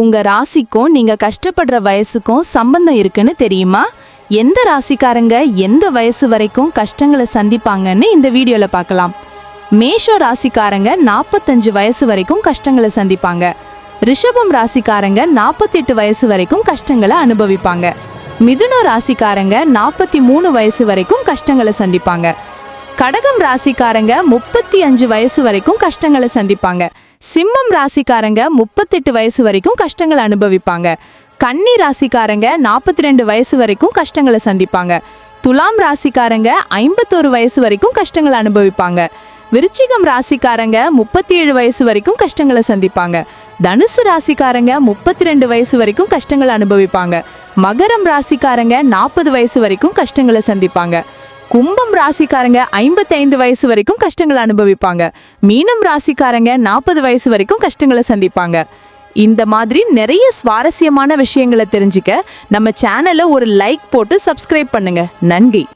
உங்க ராசிக்கும் நீங்க கஷ்டப்படுற வயசுக்கும் சம்பந்தம் இருக்குன்னு தெரியுமா? எந்த ராசிக்காரங்க எந்த வயசு வரைக்கும் கஷ்டங்களை சந்திப்பாங்கன்னு இந்த வீடியோல பார்க்கலாம். மேஷோ ராசிக்காரங்க நாற்பத்தஞ்சு வயசு வரைக்கும் கஷ்டங்களை சந்திப்பாங்க. ரிஷபம் ராசிக்காரங்க நாற்பத்தெட்டு வயசு வரைக்கும் கஷ்டங்களை அனுபவிப்பாங்க. மிதுன ராசிக்காரங்க நாற்பத்தி மூணு வயசு வரைக்கும் கஷ்டங்களை சந்திப்பாங்க. கடகம் ராசிக்காரங்க முப்பத்தி அஞ்சு வயசு வரைக்கும் கஷ்டங்களை சந்திப்பாங்க. சிம்மம் ராசிக்காரங்க முப்பத்தெட்டு வயசு வரைக்கும் கஷ்டங்களை அனுபவிப்பாங்க. கன்னி ராசிக்காரங்க நாற்பத்தி ரெண்டு வயசு வரைக்கும் கஷ்டங்களை சந்திப்பாங்க. துலாம் ராசிக்காரங்க ஐம்பத்தோரு வயசு வரைக்கும் கஷ்டங்களை அனுபவிப்பாங்க. விருச்சிகம் ராசிக்காரங்க முப்பத்தி ஏழு வயசு வரைக்கும் கஷ்டங்களை சந்திப்பாங்க. தனுசு ராசிக்காரங்க முப்பத்தி ரெண்டு வயசு வரைக்கும் கஷ்டங்களை அனுபவிப்பாங்க. மகரம் ராசிக்காரங்க நாற்பது வயசு வரைக்கும் கஷ்டங்களை சந்திப்பாங்க. கும்பம் ராசிக்காரங்க ஐம்பத்தைந்து வயசு வரைக்கும் கஷ்டங்களை அனுபவிப்பாங்க. மீனம் ராசிக்காரங்க நாற்பது வயசு வரைக்கும் கஷ்டங்களை சந்திப்பாங்க. இந்த மாதிரி நிறைய சுவாரஸ்யமான விஷயங்களை தெரிஞ்சுக்க நம்ம சேனலை ஒரு லைக் போட்டு சப்ஸ்கிரைப் பண்ணுங்க. நன்றி.